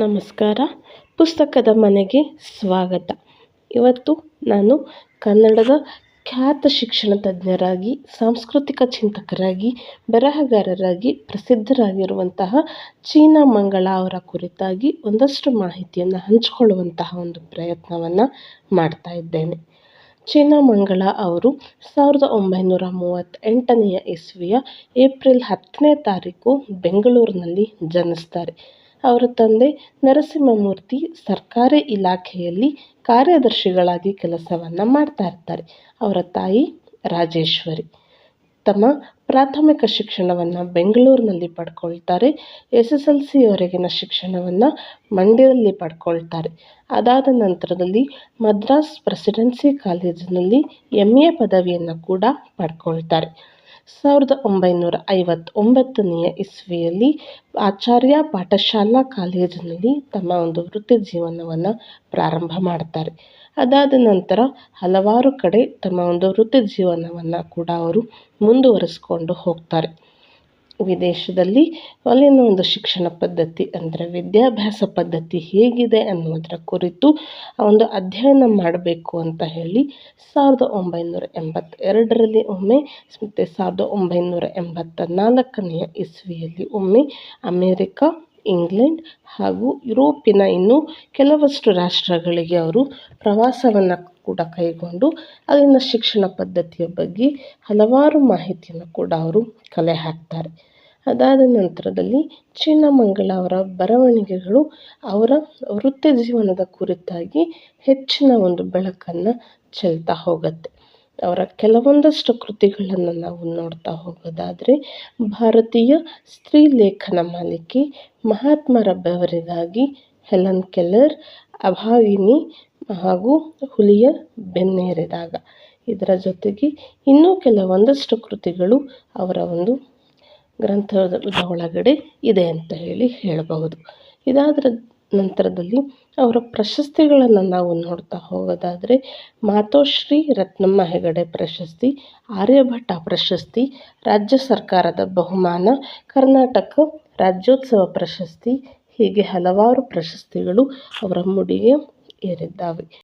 ನಮಸ್ಕಾರ. ಪುಸ್ತಕದ ಮನೆಗೆ ಸ್ವಾಗತ. ಇವತ್ತು ನಾನು ಕನ್ನಡದ ಖ್ಯಾತ ಶಿಕ್ಷಣ ತಜ್ಞರಾಗಿ, ಸಾಂಸ್ಕೃತಿಕ ಚಿಂತಕರಾಗಿ, ಬರಹಗಾರರಾಗಿ ಪ್ರಸಿದ್ಧರಾಗಿರುವಂತಹ ಚೀನಾ ಮಂಗಳ ಅವರ ಕುರಿತಾಗಿ ಒಂದಷ್ಟು ಮಾಹಿತಿಯನ್ನು ಹಂಚಿಕೊಳ್ಳುವಂತಹ ಒಂದು ಪ್ರಯತ್ನವನ್ನು ಮಾಡ್ತಾ ಇದ್ದೇನೆ. ಚೀನಾ ಮಂಗಳ ಅವರು ಸಾವಿರದ ಒಂಬೈನೂರ ಮೂವತ್ತೆಂಟನೆಯ ಇಸ್ವಿಯ ಏಪ್ರಿಲ್ ಹತ್ತನೇ ತಾರೀಕು ಬೆಂಗಳೂರಿನಲ್ಲಿ ಜನಿಸ್ತಾರೆ. ಅವರ ತಂದೆ ನರಸಿಂಹಮೂರ್ತಿ ಸರ್ಕಾರಿ ಇಲಾಖೆಯಲ್ಲಿ ಕಾರ್ಯದರ್ಶಿಗಳಾಗಿ ಕೆಲಸವನ್ನು ಮಾಡ್ತಾ ಇರ್ತಾರೆ. ಅವರ ತಾಯಿ ರಾಜೇಶ್ವರಿ ತಮ್ಮ ಪ್ರಾಥಮಿಕ ಶಿಕ್ಷಣವನ್ನು ಬೆಂಗಳೂರಿನಲ್ಲಿ ಪಡ್ಕೊಳ್ತಾರೆ. ಎಸ್ ಎಸ್ ಎಲ್ ಸಿವರೆಗಿನ ಶಿಕ್ಷಣವನ್ನು ಮಂಡ್ಯದಲ್ಲಿ ಪಡ್ಕೊಳ್ತಾರೆ. ಅದಾದ ನಂತರದಲ್ಲಿ ಮದ್ರಾಸ್ ಪ್ರೆಸಿಡೆನ್ಸಿ ಕಾಲೇಜಿನಲ್ಲಿ ಎಂ ಎ ಪದವಿಯನ್ನು ಕೂಡ ಪಡ್ಕೊಳ್ತಾರೆ. ಸಾವಿರದ ಒಂಬೈನೂರ ಐವತ್ತೊಂಬತ್ತನೆಯ ಇಸ್ವಿಯಲ್ಲಿ ಆಚಾರ್ಯ ಪಾಠಶಾಲಾ ಕಾಲೇಜಿನಲ್ಲಿ ತಮ್ಮ ಒಂದು ವೃತ್ತಿ ಜೀವನವನ್ನು ಪ್ರಾರಂಭ ಮಾಡ್ತಾರೆ. ಅದಾದ ನಂತರ ಹಲವಾರು ಕಡೆ ತಮ್ಮ ಒಂದು ವೃತ್ತಿ ಜೀವನವನ್ನು ಕೂಡ ಅವರು ಮುಂದುವರಿಸ್ಕೊಂಡು ಹೋಗ್ತಾರೆ. ವಿದೇಶದಲ್ಲಿ ಅಲ್ಲಿನ ಒಂದು ಶಿಕ್ಷಣ ಪದ್ಧತಿ ಅಂದರೆ ವಿದ್ಯಾಭ್ಯಾಸ ಪದ್ಧತಿ ಹೇಗಿದೆ ಅನ್ನೋದರ ಕುರಿತು ಒಂದು ಅಧ್ಯಯನ ಮಾಡಬೇಕು ಅಂತ ಹೇಳಿ ಸಾವಿರದ ಒಂಬೈನೂರ ಎಂಬತ್ತೆರಡರಲ್ಲಿ ಒಮ್ಮೆ ಮತ್ತು ಸಾವಿರದ ಒಂಬೈನೂರ ಎಂಬತ್ತ ನಾಲ್ಕನೆಯ ಇಸ್ವಿಯಲ್ಲಿ ಒಮ್ಮೆ ಅಮೇರಿಕ ಇಂಗ್ಲೆಂಡ್ ಹಾಗೂ ಯುರೋಪಿನ ಇನ್ನೂ ಕೆಲವಷ್ಟು ರಾಷ್ಟ್ರಗಳಿಗೆ ಅವರು ಪ್ರವಾಸವನ್ನು ಕೂಡ ಕೈಗೊಂಡು ಅಲ್ಲಿನ ಶಿಕ್ಷಣ ಪದ್ಧತಿಯ ಬಗ್ಗೆ ಹಲವಾರು ಮಾಹಿತಿಯನ್ನು ಕೂಡ ಅವರು ಕಲೆ ಹಾಕ್ತಾರೆ. ಅದಾದ ನಂತರದಲ್ಲಿ ಚಿನ್ನಮಂಗಳ ಅವರ ಬರವಣಿಗೆಗಳು ಅವರ ವೃತ್ತಿ ಜೀವನದ ಕುರಿತಾಗಿ ಹೆಚ್ಚಿನ ಒಂದು ಬೆಳಕನ್ನು ಚೆಲ್ತಾ ಹೋಗುತ್ತೆ. ಅವರ ಕೆಲವೊಂದಷ್ಟು ಕೃತಿಗಳನ್ನು ನಾವು ನೋಡ್ತಾ ಹೋಗೋದಾದರೆ ಭಾರತೀಯ ಸ್ತ್ರೀ ಲೇಖನ ಮಾಲಿಕೆ ಮಹಾತ್ಮ ಬೆವರಿಗಾಗಿ ಹೆಲನ್ ಕೆಲ್ಲರ್ ಅಭಾವಿನಿ ಹಾಗೂ ಹುಲಿಯ ಬೆನ್ನೇರಿದಾಗ. ಇದರ ಜೊತೆಗೆ ಇನ್ನೂ ಕೆಲವೊಂದಷ್ಟು ಕೃತಿಗಳು ಅವರ ಒಂದು ಗ್ರಂಥದ ಒಳಗಡೆ ಇದೆ ಅಂತ ಹೇಳಿ ಹೇಳಬಹುದು. ಇದಾದ್ರ ನಂತರದಲ್ಲಿ ಅವರ ಪ್ರಶಸ್ತಿಗಳನ್ನು ನಾವು ನೋಡ್ತಾ ಹೋಗೋದಾದರೆ ಮಾತೋಶ್ರೀ ರತ್ನಮ್ಮ ಹೆಗಡೆ ಪ್ರಶಸ್ತಿ, ಆರ್ಯಭಟ ಪ್ರಶಸ್ತಿ, ರಾಜ್ಯ ಸರ್ಕಾರದ ಬಹುಮಾನ, ಕರ್ನಾಟಕ ರಾಜ್ಯೋತ್ಸವ ಪ್ರಶಸ್ತಿ, ಹೀಗೆ ಹಲವಾರು ಪ್ರಶಸ್ತಿಗಳು ಅವರ ಮುಡಿಗೆ ಏರಿದ್ದಾವೆ.